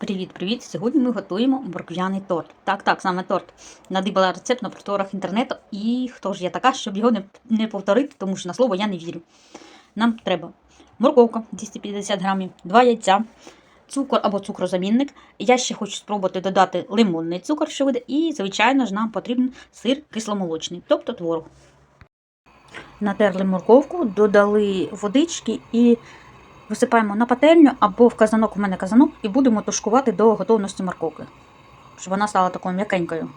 Привіт-привіт! Сьогодні ми готуємо морквяний торт. Так, так, саме торт. Надибала рецепт на просторах інтернету. І хто ж я така, щоб його не, не повторити, тому що на слово я не вірю. Нам треба морковка 250 грамів, 2 яйця, цукор або цукрозамінник. Я ще хочу спробувати додати лимонний цукор, що вийде, і, звичайно ж, нам потрібен сир кисломолочний, тобто творог. Натерли морковку, додали водички і висипаємо на пательню або в казанок, у мене казанок, і будемо тушкувати до готовності морковки, щоб вона стала такою м'якенькою.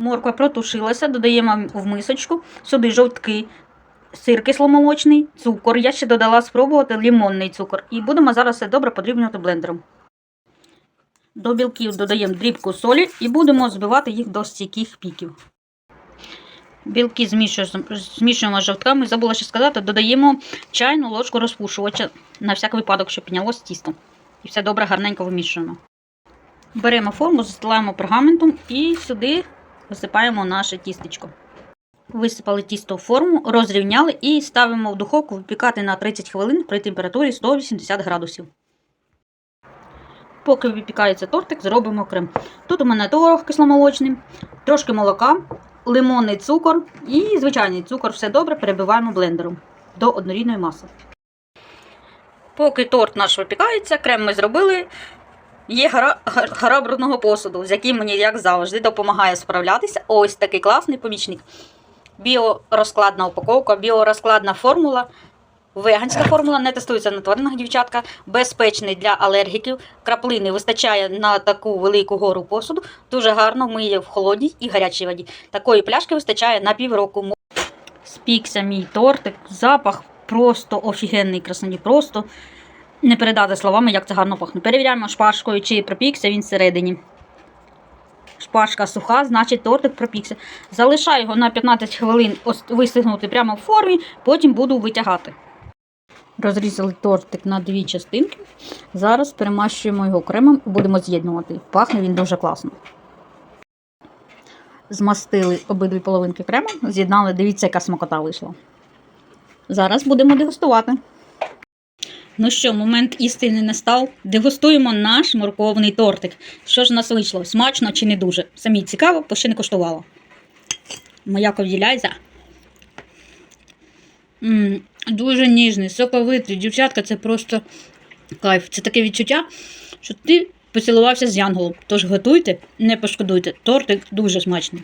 Морква протушилася, додаємо в мисочку, сюди жовтки, сир кисломолочний, цукор. Я ще додала спробувати лимонний цукор. І будемо зараз все добре подрібнювати блендером. До білків додаємо дрібку солі і будемо збивати їх до стійких піків. Білки змішуємо, з жовтками. Забула ще сказати, додаємо чайну ложку розпушувача на всяк випадок, щоб піднялося тісто. І все добре, гарненько вимішуємо. Беремо форму, застилаємо пергаментом і сюди висипаємо наше тістечко. Висипали тісто в форму, розрівняли і ставимо в духовку випікати на 30 хвилин при температурі 180 градусів. Поки випікається тортик, зробимо крем. Тут у мене творог кисломолочний, трошки молока, лимонний цукор і звичайний цукор. Все добре перебиваємо блендером до однорідної маси. Поки торт наш випікається, крем ми зробили. Є гора, гора посуду, з яким мені, як завжди, допомагає справлятися. Ось такий класний помічник. Біорозкладна упаковка, біорозкладна формула. Веганська формула не тестується на тваринах, дівчатка, безпечний для алергіків. Краплини вистачає на таку велику гору посуду. Дуже гарно миє в холодній і гарячій воді. Такої пляшки вистачає на півроку. Спікся мій тортик, запах просто офігенний, красоні, просто не передати словами, як це гарно пахне. Перевіряємо шпажкою, чи пропікся він всередині. Шпажка суха, значить тортик пропікся. Залишаю його на 15 хвилин вистигнути прямо в формі, потім буду витягати. Розрізали тортик на дві частинки. Зараз перемащуємо його кремом і будемо з'єднувати. Пахне він дуже класно. Змастили обидві половинки крема, з'єднали, дивіться, яка смакота вийшла. Зараз будемо дегустувати. Ну що, момент істини настав. Дегустуємо наш морковний тортик. Що ж у нас вийшло? Смачно чи не дуже? Самі цікаво, бо ще не коштувала. Моя ковділяйза. Дуже ніжний, соковитий. Дівчатка, це просто кайф. Це таке відчуття, що ти поцілувався з янголом. Тож готуйте, не пошкодуйте. Тортик дуже смачний.